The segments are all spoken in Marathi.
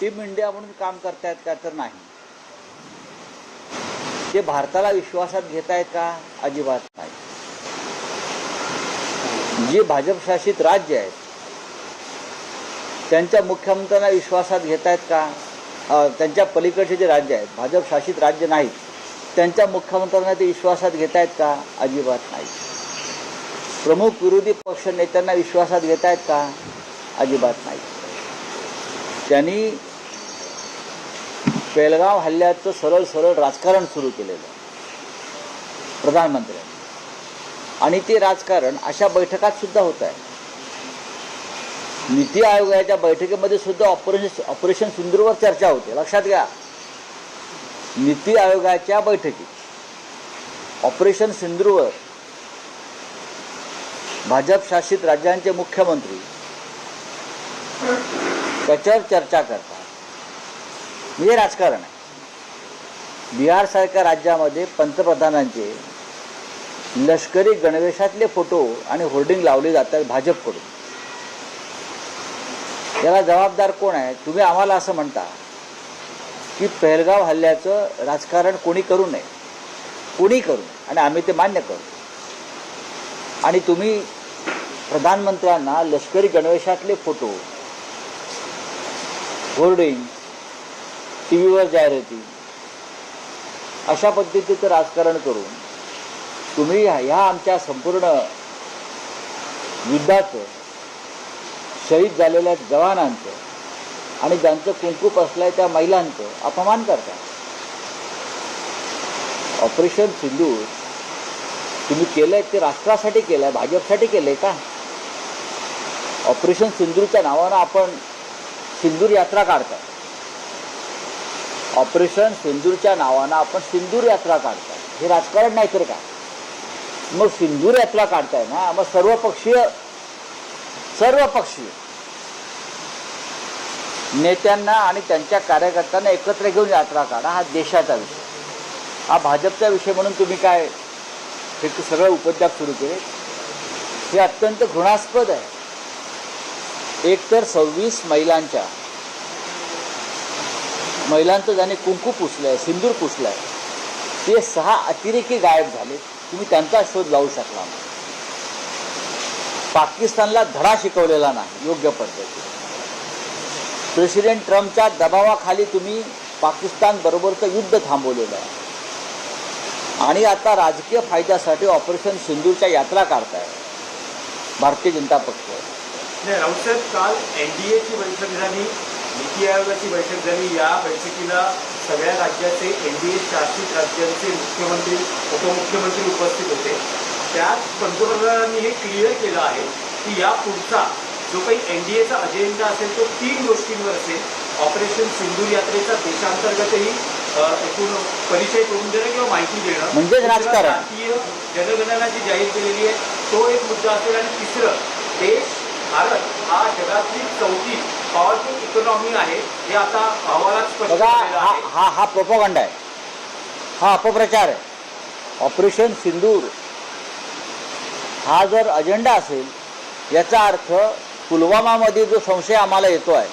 टीम इंडिया म्हणून काम करतायत का तर नाही. ते भारताला विश्वासात घेत आहेत का? अजिबात नाही. जी भाजप शासित राज्य आहेत त्यांच्या मुख्यमंत्र्यांना विश्वासात घेत आहेत का त्यांच्या पलीकडचे जे राज्य आहेत भाजप शासित राज्य नाहीत त्यांच्या मुख्यमंत्र्यांना ते विश्वासात घेत आहेत का? अजिबात नाही. प्रमुख विरोधी पक्ष नेत्यांना विश्वासात घेत आहेत का? अजिबात नाही. त्यांनी पेलगाव हल्ल्याचं सरळ सरळ राजकारण सुरू केलेलं. प्रधानमंत्र्यांनी आणि ते राजकारण अशा बैठकात सुद्धा होत आहे. नीती आयोगाच्या बैठकीमध्ये सुद्धा ऑपरेशन ऑपरेशन सिंधूरवर चर्चा होते. लक्षात घ्या. नीती आयोगाच्या बैठकीत ऑपरेशन सिंधूरवर भाजप शासित राज्यांचे मुख्यमंत्री. त्याच्यावर चर्चा करतात. म्हणजे राजकारण आहे. बिहारसारख्या राज्यामध्ये पंतप्रधानांचे लष्करी गणवेशातले फोटो आणि होर्डिंग लावले जातात भाजपकडून. याला जबाबदार कोण आहे? तुम्ही आम्हाला असं म्हणता की पहलगाव हल्ल्याचं राजकारण कोणी करू नये. कोणी करू नये. आणि आम्ही ते मान्य करू. आणि तुम्ही प्रधानमंत्र्यांना लष्करी गणवेशातले फोटो होर्डिंग टी व्हीवर जाहिराती अशा पद्धतीचं राजकारण करून तुम्ही ह्या आमच्या संपूर्ण युद्धाचं शहीद झालेल्या जवानांचं आणि ज्यांचं कुंकूप असलंय त्या महिलांचं अपमान करता. ऑपरेशन सिंदूर तुम्ही केलंय ते राष्ट्रासाठी केलंय भाजपसाठी केलंय का? ऑपरेशन सिंदूरच्या नावानं आपण सिंदूर यात्रा काढतात ऑपरेशन सिंदूरच्या नावानं आपण सिंदूर यात्रा काढताय. हे राजकारण नाही तर काय? मग सिंदूर यात्रा काढताय ना मग सर्वपक्षीय सर्वपक्षीय नेत्यांना आणि त्यांच्या कार्यकर्त्यांना एकत्र घेऊन यात्रा काढा हा देशाचा विषय. हा भाजपचा विषय म्हणून तुम्ही काय हे सगळे उपद्याप सुरू केले? हे अत्यंत घृणास्पद आहे. एकतर सव्वीस महिलांच्या महिलांचं ज्याने कुंकू पुसलंय सिंदूर पुसलंय ते सहा अतिरेकी गायब झाले. तुम्ही त्यांचा शोध लावू शकला नाही. पाकिस्तानला धडा शिकवलेला नाही योग्य पद्धती प्रेसिडेंट ट्रम्पच्या दबावाखाली तुम्ही पाकिस्तान बरोबरचं युद्ध थांबवलेलं आहे. आणि आता राजकीय फायद्यासाठी ऑपरेशन सिंधूरच्या यात्रा काढताय. भारतीय जनता पक्ष. राऊत साहेब काल एन डी एची बैठक झाली. नीती आयोगाची बैठक झाली. या बैठकीला सगळ्या राज्याचे एन डी ए शासित राज्यांचे मुख्यमंत्री उपमुख्यमंत्री उपस्थित होते. त्यात पंतप्रधानांनी हे क्लिअर केलं आहे की या पुढचा जो काही एन डी एचा अजेंडा असेल तो तीन गोष्टींवर असेल. ऑपरेशन सिंधूर यात्रेचा देशांतर्गतही एकूण परिचय करून देणं किंवा माहिती देणं. राजकारण. जातीय जनगणना जी जाहीर केलेली आहे. तो एक मुद्दा असेल. आणि तिसरं देश भारत हा जगातली चौथी पॉवरफुल इकॉनॉमी आहे हे आता अहवालात स्पष्ट बघा हा हा हा प्रोपोगंडा आहे. हा अपप्रचार आहे. ऑपरेशन सिंदूर हा जर अजेंडा असेल याचा अर्थ पुलवामामध्ये जो संशय आम्हाला येतो आहे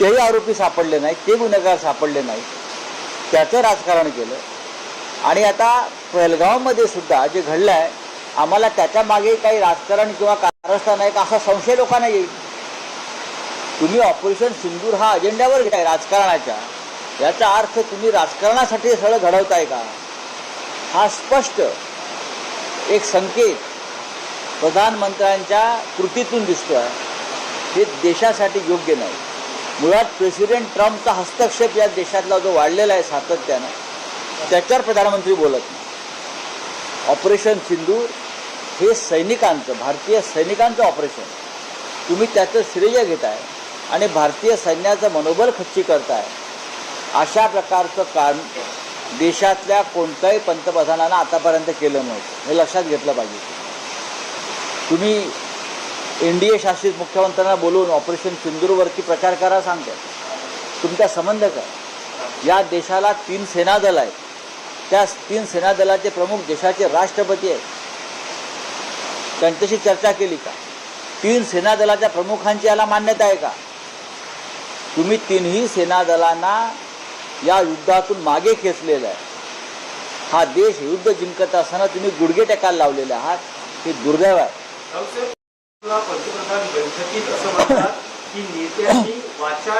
तेही आरोपी सापडले नाहीत ते गुन्हेगार सापडले नाहीत. त्याचं राजकारण केलं. आणि आता पहलगावमध्ये सुद्धा जे घडलं आहे आम्हाला त्याच्यामागे काही राजकारण किंवा कारस्थान आहे का असा संशय लोकांना येईल. तुम्ही ऑपरेशन सिंदूर हा अजेंड्यावर घ्याय राजकारणाच्या. याचा अर्थ तुम्ही राजकारणासाठी सगळं घडवताय का? हा स्पष्ट एक संकेत प्रधानमंत्र्यांच्या कृतीतून दिसतो आहे हे देशासाठी योग्य नाही. मुळात प्रेसिडेंट ट्रम्पचा हस्तक्षेप या देशातला जो वाढलेला आहे सातत्यानं त्याच्यावर प्रधानमंत्री बोलत नाही. ऑपरेशन सिंदूर हे सैनिकांचं भारतीय सैनिकांचं ऑपरेशन तुम्ही त्याचं श्रेय घेताय आणि भारतीय सैन्याचं मनोबल खच्ची करताय. अशा प्रकारचं काम देशातल्या कोणत्याही पंतप्रधानानं आतापर्यंत केलं नव्हतं हे लक्षात घेतलं पाहिजे. तुम्ही एन डी ए शासित मुख्यमंत्र्यांना बोलवून ऑपरेशन सिंदूरवरती प्रचार करा सांगतात तुमचा संबंध काय? या देशाला तीन सेनादल आहेत. त्या तीन सेनादलाचे प्रमुख देशाचे राष्ट्रपती आहेत. त्यांच्याशी चर्चा केली का? तीन सेनादलाच्या प्रमुखांची याला मान्यता आहे का? तुम्ही तिन्ही सेना दलांना या युद्धातून मागे खेचलेलं आहे. हा देश युद्ध जिंकत असताना तुम्ही गुडघे टेकायला लावलेले आहात. हे दुर्दैव आहे. पंतप्रधान बैठकीत असं म्हणतात की नेत्यांनी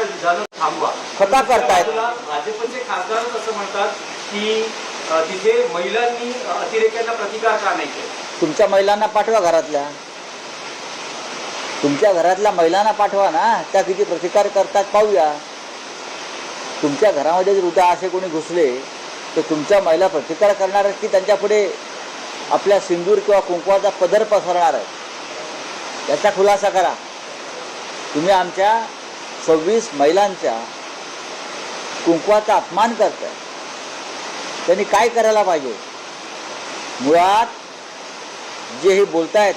विधानं थांबवा. स्वतः करतायत. भाजपचे खासदारच असं म्हणतात की तिथे महिलांनी अतिरेक्यांना प्रतिकार का नाही केला तुमच्या महिलांना पाठवा घरातल्या. तुमच्या घरातल्या महिलांना पाठवा ना. त्या किती प्रतिकार करतात पाहूया. तुमच्या घरामध्ये जर उद्या असे कोणी घुसले तर तुमच्या महिला प्रतिकार करणार आहेत की त्यांच्या पुढे आपल्या सिंदूर किंवा कुंकवाचा पदर पसरणार आहे याचा खुलासा करा. तुम्ही आमच्या सव्वीस महिलांच्या कुंकवाचा अपमान करताय. त्यांनी काय करायला पाहिजे? मुळात जे हे बोलतायत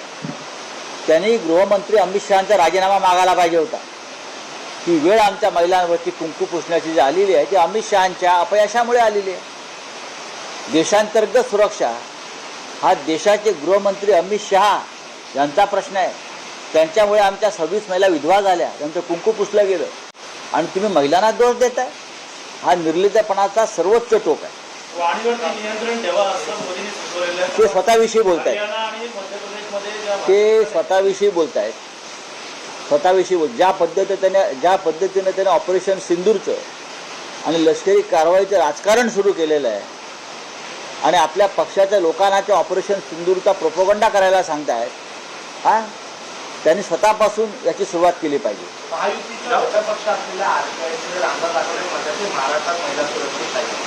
त्यांनी गृहमंत्री अमित शहाचा राजीनामा मागायला पाहिजे होता. ती वेळ आमच्या महिलांवरती कुंकू पुसण्याची जी आलेली आहे ती अमित शहाच्या अपयशामुळे आलेली आहे. देशांतर्गत सुरक्षा हा देशाचे गृहमंत्री अमित शहा यांचा प्रश्न आहे. त्यांच्यामुळे आमच्या सव्वीस महिला विधवा झाल्या त्यांचं कुंकू पुसलं गेलं. आणि तुम्ही महिलांना दोष देताय? हा निर्लितपणाचा सर्वोच्च टोक आहे. वाणीवरती नियंत्रण ठेवा असं मोदींनी सुचवलेलं आहे. ते स्वतःविषयी बोलतायत. हरियाणा आणि मध्य प्रदेशमध्ये ज्या ते स्वतःविषयी बोलत आहेत स्वतःविषयी बोल ज्या पद्धतीने त्याने ज्या पद्धतीने त्याने ऑपरेशन सिंदूरचं आणि लष्करी कारवाईचं राजकारण सुरू केलेलं आहे आणि आपल्या पक्षाच्या लोकांना ते ऑपरेशन सिंदूरचा प्रोपोगंडा करायला सांगतायत हां? त्यांनी स्वतःपासून याची सुरुवात केली पाहिजे. महायुतीचा घटकपक्ष असलेल्या रामदास आठवले महाराष्ट्रात महिला सुरक्षित आहे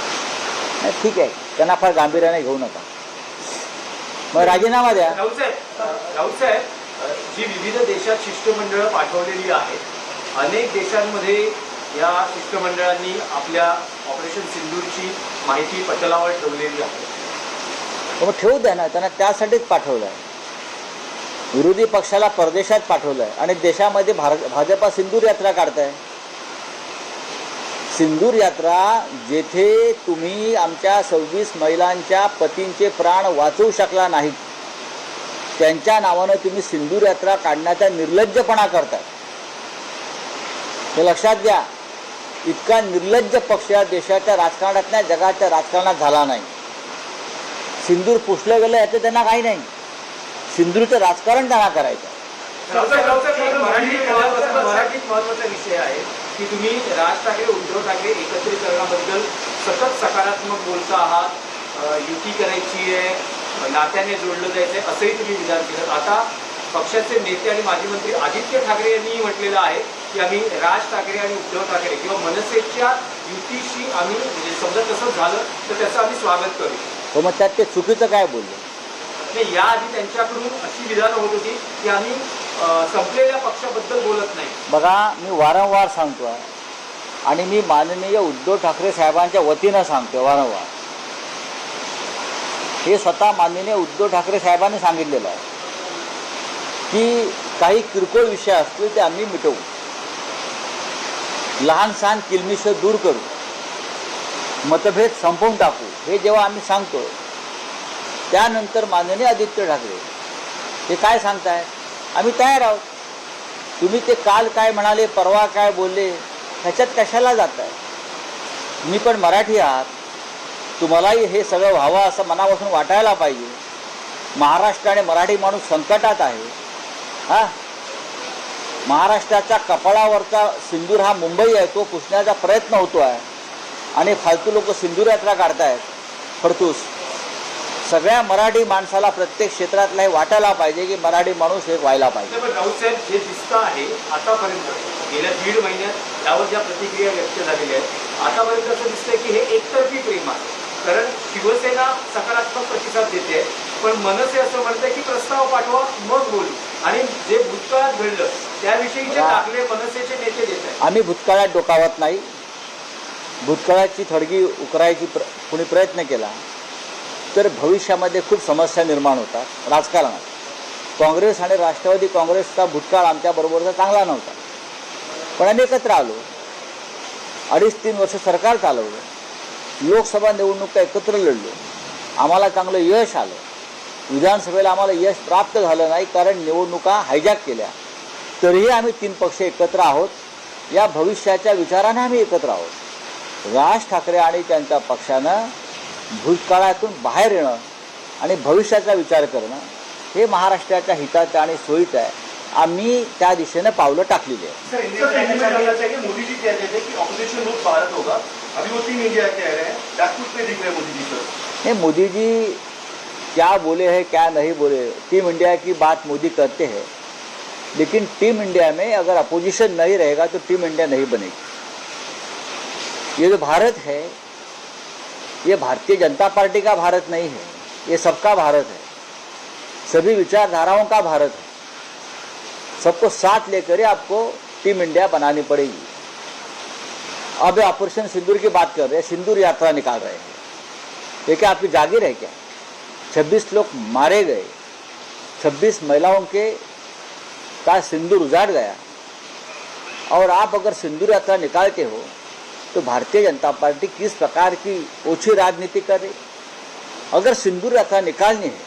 नाही ठीक आहे. त्यांना फार गांभीर्याने घेऊ नका. मग राजीनामा द्या. राऊतसाहेब अ, जी विविध देशात शिष्टमंडळं पाठवलेली आहेत अनेक देशांमध्ये या शिष्टमंडळांनी आपल्या ऑपरेशन सिंदूरची माहिती पटलावर ठेवलेली आहे. मग ठेवू द्या ना. त्यांना त्यासाठीच पाठवलं आहे विरोधी पक्षाला परदेशात पाठवलं आहे आणि देशामध्ये भार भाजपा सिंदूर यात्रा काढताय. सिंदूर यात्रा जेथे तुम्ही आमच्या सव्वीस महिलांच्या पतींचे प्राण वाचवू शकला नाहीत त्यांच्या नावानं तुम्ही सिंदूर यात्रा काढण्याचा निर्लज्जपणा करताय. हे लक्षात घ्या इतका निर्लज्ज पक्ष या देशाच्या राजकारणात नाही जगाच्या राजकारणात झाला नाही. सिंदूर पुसलं गेलं याचं त्यांना काही नाही. सिंदूरचं राजकारण त्यांना करायचं मराठीत महत्त्वाचा विषय आहे. की तुम्ही राज ठाकरे उद्धव ठाकरे एकत्रीकरणाबद्दल सतत सकारात्मक बोलता आहात युती करायची आहे नात्याने जोडलं जायचंय असंही तुम्ही विधान केलं. आता पक्षाचे नेते आणि माजी मंत्री आदित्य ठाकरे यांनी म्हटलेलं आहे की आम्ही राज ठाकरे आणि उद्धव ठाकरे किंवा मनसेच्या युतीशी आम्ही म्हणजे समजा तसं झालं तर त्याचं आम्ही स्वागत करू. हो मग त्यात ते चुकीचं काय बोलले? नाही याआधी त्यांच्याकडून अशी विधानं होत होती की आम्ही संपलेल्या पक्षाबद्दल बोलत नाही. बघा मी वारंवार सांगतो आहे आणि मी माननीय उद्धव ठाकरे साहेबांच्या वतीनं सांगतो वारंवार. हे स्वतः माननीय उद्धव ठाकरे साहेबांनी सांगितलेलं आहे. की काही किरकोळ विषय असतील ते आम्ही मिटवू. लहान सहान किलमिश दूर करू. मतभेद संपवून टाकू. हे जेव्हा आम्ही सांगतो त्यानंतर माननीय आदित्य ठाकरे हे काय सांगताय आम्ही तयार आहोत. तुम्ही ते काल काय म्हणाले परवा काय बोलले ह्याच्यात कशाला जात आहे मी पण मराठी आहात. तुम्हालाही हे सगळं व्हावं असं मनापासून वाटायला पाहिजे. महाराष्ट्र आणि मराठी माणूस संकटात आहे. हा? महाराष्ट्राच्या कपाळावरचा सिंदूर हा मुंबई आहे तो पुसण्याचा प्रयत्न होतो आहे आणि फालतू लोक सिंदूर यात्रा काढतायत. फडतूस सगळ्या मराठी माणसाला प्रत्येक क्षेत्रातला हे वाटायला पाहिजे की मराठी माणूस हे व्हायला पाहिजे. राऊतसाहेब जे दिसतं आहे आतापर्यंत. गेल्या दीड महिन्यात यावर ज्या प्रतिक्रिया व्यक्त झालेल्या आहेत आतापर्यंत असं दिसतंय की हे एकतर्फी प्रेम आहे. कारण शिवसेना सकारात्मक प्रतिसाद देते पण मनसे असं म्हणतंय की प्रस्ताव पाठवा मग बोलू. आणि जे भूतकाळात घडलं त्याविषयीचे बघा. दाखले मनसेचे नेते देत आहेत. आम्ही भूतकाळात डोकावत नाही. भूतकाळाची थडगी उकरायची प्र कुणी प्रयत्न केला तर भविष्यामध्ये खूप समस्या निर्माण होतात राजकारणात. काँग्रेस आणि राष्ट्रवादी काँग्रेसचा भूतकाळ आमच्याबरोबरचा चांगला नव्हता. पण आम्ही एकत्र आलो. अडीच तीन वर्ष सरकार चालवलं. लोकसभा निवडणुका एकत्र लढलो. आम्हाला चांगलं यश आलं. विधानसभेला आम्हाला यश प्राप्त झालं नाही कारण निवडणुका हायजॅक केल्या. तरीही आम्ही तीन पक्ष एकत्र आहोत. या भविष्याच्या विचाराने आम्ही एकत्र आहोत. राज ठाकरे आणि त्यांच्या पक्षानं भूतकाळातून बाहेर येणं आणि भविष्याचा विचार करणं हे महाराष्ट्राच्या हिताचं आणि सोयीचं आहे. आम्ही त्या दिशेनं पावलं टाकलेली आहे सर इंडिया में ऐसा करना चाहिए मोदी जी कहते थे कि ऑपोजिशन रूप भारत होगा। अभी वो टीम इंडिया कह रहे हैं। बैकफुट पे दिख रहे हैं मोदी जी सर। नहीं मोदी जी क्या बोले हैं क्या नहीं बोले टीम इंडिया की बात मोदी करते हैं। लेकिन टीम इंडिया में अगर अपोजिशन नहीं रहेगा तो टीम इंडिया नहीं बनेगी। ये जो भारत है ये भारतीय जनता पार्टी का भारत नहीं है, ये सबका भारत है। सभी विचारधाराओं का भारत है। सबको साथ लेकर ही आपको टीम इंडिया बनानी पड़ेगी। अब ऑपरेशन सिंदूर की बात कर रहे हैं, सिंदूर यात्रा निकाल रहे हैं। ये क्या आपकी जागीर है क्या? 26 लोग मारे गए। 26 महिलाओं के का सिंदूर उजाड़ गया। और आप अगर सिंदूर यात्रा निकालते हो तो भारतीय जनता पार्टी किस प्रकार की ओछी राजनीति कर रही? अगर सिंदूर यात्रा निकालनी है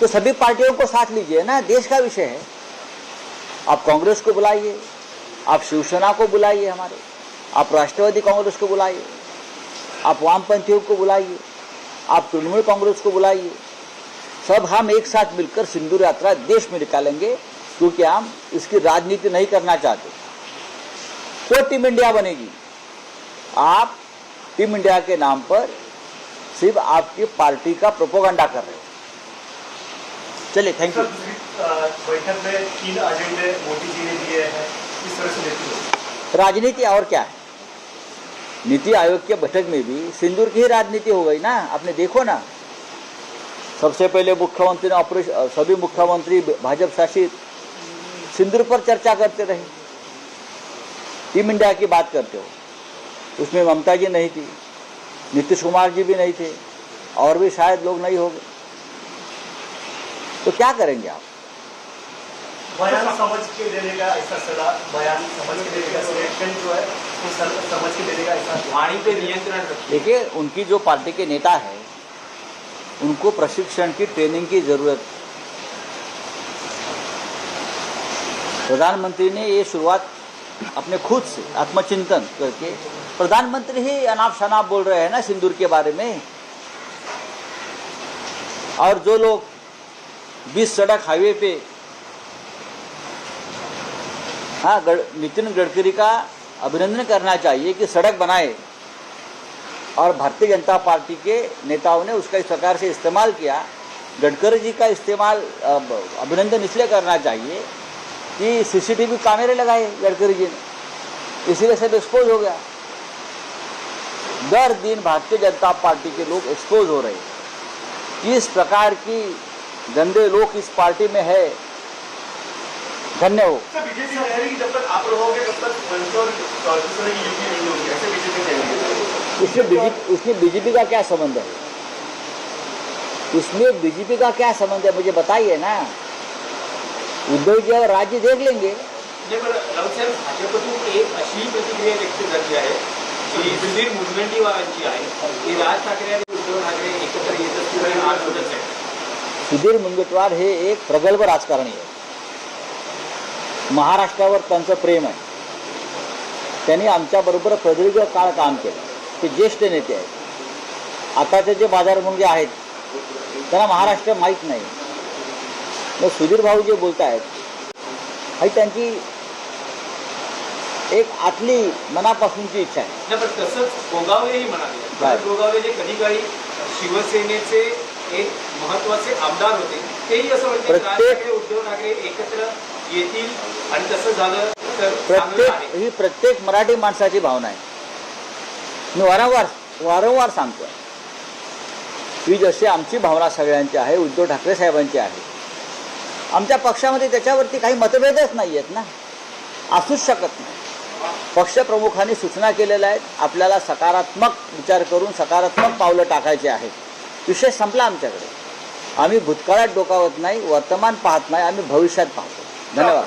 तो सभी पार्टियों को साथ लीजिए ना? देश का विषय है। आप कांग्रेस को बुलाइए, आप शिवसेना को बुलाइए हमारे, आप राष्ट्रवादी कांग्रेस को बुलाइए, आप वामपंथियों को बुलाइए, आप तृणमूल कांग्रेस को बुलाइए, सब हम एक साथ मिलकर सिंदूर यात्रा देश में निकालेंगे, क्योंकि हम इसकी राजनीति नहीं करना चाहते। तो टीम इंडिया बनेगी आप टीम इंडिया के नाम पर सिर्फ़ आपकी पार्टी का प्रोपोगंडा कर रहे हो। चलिए थैंक यू बैठक में तीन एजेंडे मोदी जी ने दिए हैं किस तरह से राजनीति और क्या है? नीति आयोग के बैठक में भी सिंदूर की ही राजनीति हो गई ना आपने देखो ना। सबसे पहले मुख्यमंत्री ने ऑपरेशन सभी मुख्यमंत्री भाजपा शासित सिंदूर पर चर्चा करते रहे। टीम इंडिया की बात करते हो। उसमें ममता जी नहीं थी नीतीश कुमार जी भी नहीं थे और भी शायद लोग नहीं होंगे। तो क्या करेंगे आप? बयान समझ के देने का ऐसा सलाह बयान समझ के देने का स्टेटमेंट जो है वो समझ के देने का ऐसा वाणी पे नियंत्रण देखिए उनकी जो पार्टी के नेता है उनको प्रशिक्षण की ट्रेनिंग की ज़रूरत। प्रधानमंत्री ने ये शुरुआत अपने खुद से आत्मचिंतन करके। प्रधानमंत्री ही अनाप शनाप बोल रहे हैं ना सिंदूर के बारे में। और जो लोग बीस सड़क हाईवे पे हाँ गड, नितिन गडकरी का अभिनंदन करना चाहिए कि सड़क बनाए। और भारतीय जनता पार्टी के नेताओं ने उसका इस प्रकार से इस्तेमाल किया। गडकरी जी का इस्तेमाल अभिनंदन इसलिए करना चाहिए कि सीसीटीवी कैमरे लगाए गडकरी जी ने। इसीलिए सब एक्सपोज हो गया। दर दिन भारतीय जनता पार्टी के लोग एक्सपोज हो रहे हैं। किस प्रकार की गंदे लोग इस पार्टी में है? धन्य हो। इसमें बीजेपी इसमें बीजेपी का क्या संबंध है? इसमें बीजेपी का क्या संबंध है? मुझे बताइए ना। उद्धव जी और राज्य देख लेंगे. म्हणजे बरं राऊतसाहेब भाजपतून एक अशी प्रतिक्रिया व्यक्त झाली आहे जी सुधीर मुनगंटीवारांची आहे की राज ठाकरे आणि उद्धव ठाकरे एकत्र येत असतील आणि आठवतच आहे सुधीर मुनगंटीवार हे एक प्रगल्भ राजकारणी आहे. महाराष्ट्रावर त्यांचं प्रेम आहे. त्यांनी आमच्याबरोबर प्रदीर्घ काळ काम केलं. ते ज्येष्ठ नेते आहेत. आताचे जे बाजारमुंगे आहेत त्यांना महाराष्ट्र माहीत नाही. मग सुधीर भाऊ जे बोलत आहेत ही त्यांची एक आतली मनापासूनची इच्छा आहे. पण तसंच गोगावलेही म्हणाले. गोगावले जे कधी काळी शिवसेनेचे एक महत्त्वाचे आमदार होते तेही असं म्हणते उद्धव ठाकरे एकत्र येतील आणि तसं झालं तर प्रत्येक ही प्रत्येक मराठी माणसाची भावना आहे. मी वारंवार वारंवार सांगतो ही जशी आमची भावना सगळ्यांची आहे उद्धव ठाकरे साहेबांची आहे आमच्या पक्षामध्ये त्याच्यावरती काही मतभेदच नाही आहेत ना. असूच शकत नाही. पक्षप्रमुखांनी सूचना केलेल्या आहेत. आपल्याला सकारात्मक विचार करून सकारात्मक पावलं टाकायचे आहेत. विषय संपला आमच्याकडे. आम्ही भूतकाळात डोकावत नाही वर्तमान पाहत नाही आम्ही भविष्यात पाहतो. धन्यवाद.